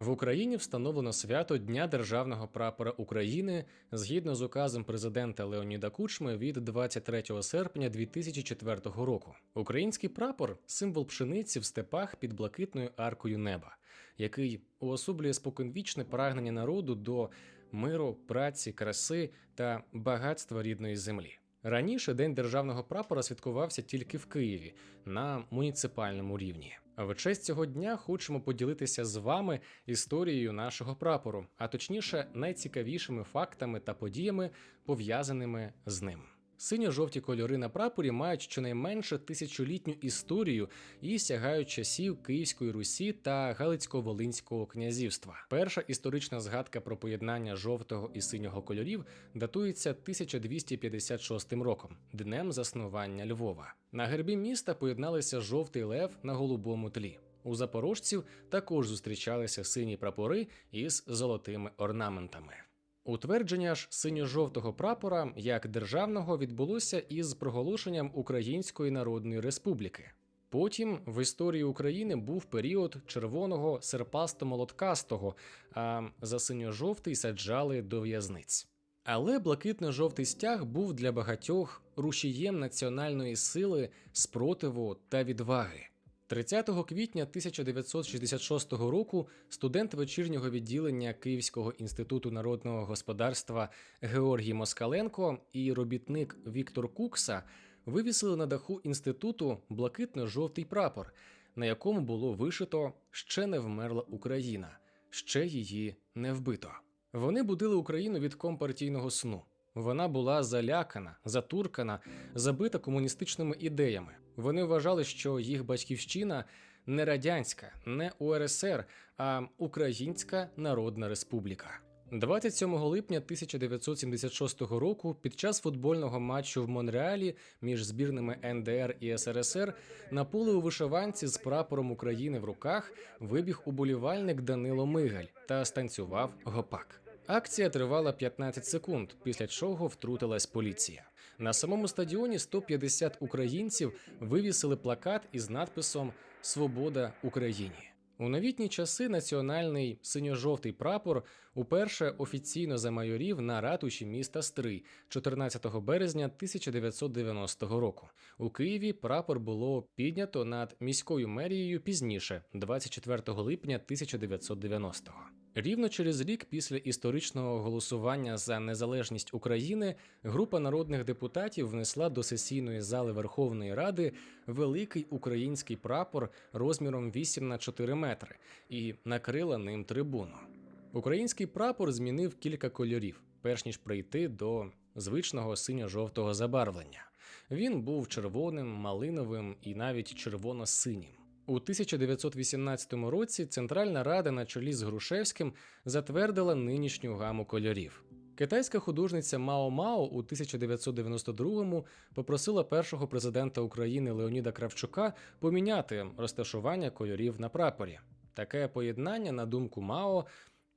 В Україні встановлено свято Дня державного прапора України згідно з указом президента Леоніда Кучми від 23 серпня 2004 року. Український прапор символ пшениці в степах під блакитною аркою неба, який уособлює споконвічне прагнення народу до миру, праці, краси та багатства рідної землі. Раніше День державного прапора святкувався тільки в Києві на муніципальному рівні. А в честь цього дня хочемо поділитися з вами історією нашого прапору, а точніше, найцікавішими фактами та подіями, пов'язаними з ним. Синьо-жовті кольори на прапорі мають щонайменше тисячолітню історію і сягають часів Київської Русі та Галицько-Волинського князівства. Перша історична згадка про поєднання жовтого і синього кольорів датується 1256 роком, днем заснування Львова. На гербі міста поєдналися жовтий лев на голубому тлі. У запорожців також зустрічалися сині прапори із золотими орнаментами. Утвердження ж синьо-жовтого прапора як державного відбулося із проголошенням Української Народної Республіки. Потім в історії України був період червоного серпасто-молоткастого, а за синьо-жовтий саджали до в'язниць. Але блакитно-жовтий стяг був для багатьох рушієм національної сили, спротиву та відваги. 30 квітня 1966 року студент вечірнього відділення Київського інституту народного господарства Георгій Москаленко і робітник Віктор Кукса вивісили на даху інституту блакитно-жовтий прапор, на якому було вишито ще не вмерла Україна, ще її не вбито. Вони будили Україну від компартійного сну. Вона була залякана, затуркана, забита комуністичними ідеями. Вони вважали, що їх батьківщина не радянська, не УРСР, а Українська Народна Республіка. 27 липня 1976 року під час футбольного матчу в Монреалі між збірними НДР і СРСР на поле у вишиванці з прапором України в руках вибіг уболівальник Данило Мигаль та станцював гопак. Акція тривала 15 секунд, після чого втрутилась поліція. На самому стадіоні 150 українців вивісили плакат із надписом Свобода Україні. У новітні часи національний синьо-жовтий прапор уперше офіційно замайорів на ратуші міста Стрий 14 березня 1990 року. У Києві прапор було піднято над міською мерією пізніше, 24 липня 1990-го. Рівно через рік після історичного голосування за незалежність України група народних депутатів внесла до сесійної зали Верховної Ради великий український прапор розміром 8 на 4 метри і накрила ним трибуну. Український прапор змінив кілька кольорів, перш ніж прийти до звичного синьо-жовтого забарвлення. Він був червоним, малиновим і навіть червоно-синім. У 1918 році Центральна Рада на чолі з Грушевським затвердила нинішню гаму кольорів. Китайська художниця Мао Мао у 1992-му попросила першого президента України Леоніда Кравчука поміняти розташування кольорів на прапорі. Таке поєднання, на думку Мао,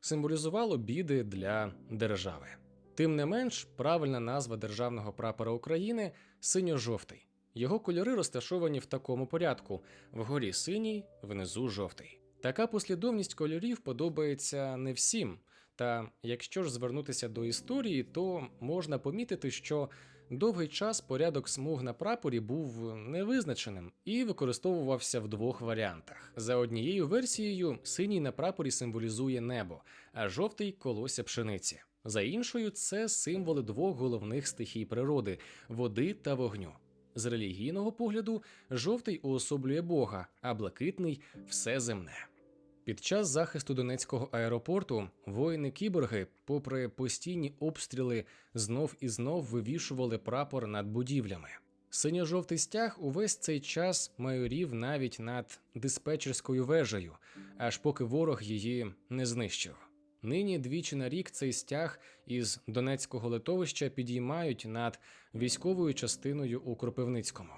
символізувало біди для держави. Тим не менш, правильна назва державного прапора України синьо-жовтий. Його кольори розташовані в такому порядку: вгорі синій, внизу жовтий. Така послідовність кольорів подобається не всім. Та якщо ж звернутися до історії, то можна помітити, що довгий час порядок смуг на прапорі був невизначеним і використовувався в двох варіантах. За однією версією, синій на прапорі символізує небо, а жовтий колося пшениці. За іншою, це символи двох головних стихій природи води та вогню. З релігійного погляду жовтий уособлює Бога, а блакитний все земне. Під час захисту Донецького аеропорту воїни кіборги, попри постійні обстріли, знов і знов вивішували прапор над будівлями. Синьо-жовтий стяг увесь цей час майорів навіть над диспетчерською вежею, аж поки ворог її не знищив. Нині двічі на рік цей стяг із Донецького литовища підіймають над військовою частиною у Кропивницькому.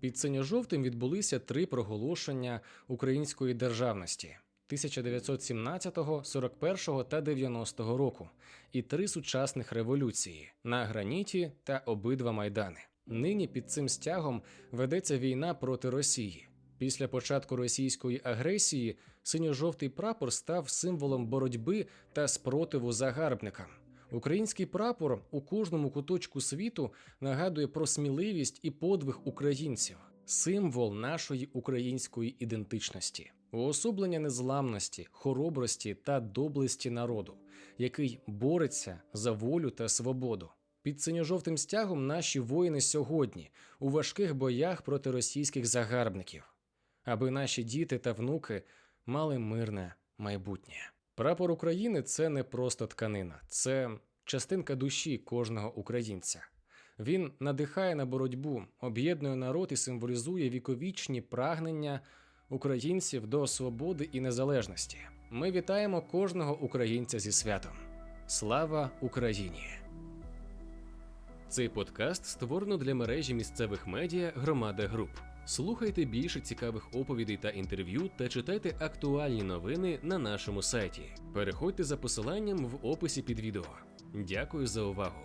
Під синьо-жовтим відбулися три проголошення української державності 1917, 41 та 90 року, і три сучасних революції на граніті та обидва майдани. Нині під цим стягом ведеться війна проти Росії. Після початку російської агресії синьо-жовтий прапор став символом боротьби та спротиву загарбникам. Український прапор у кожному куточку світу нагадує про сміливість і подвиг українців, символ нашої української ідентичності, уособлення незламності, хоробрості та доблесті народу, який бореться за волю та свободу. Під синьо-жовтим стягом наші воїни сьогодні у важких боях проти російських загарбників, аби наші діти та внуки мали мирне майбутнє. Прапор України це не просто тканина, це частинка душі кожного українця. Він надихає на боротьбу, об'єднує народ і символізує віковічні прагнення українців до свободи і незалежності. Ми вітаємо кожного українця зі святом. Слава Україні! Цей подкаст створено для мережі місцевих медіа Громада Груп. Слухайте більше цікавих оповідей та інтерв'ю та читайте актуальні новини на нашому сайті. Переходьте за посиланням в описі під відео. Дякую за увагу!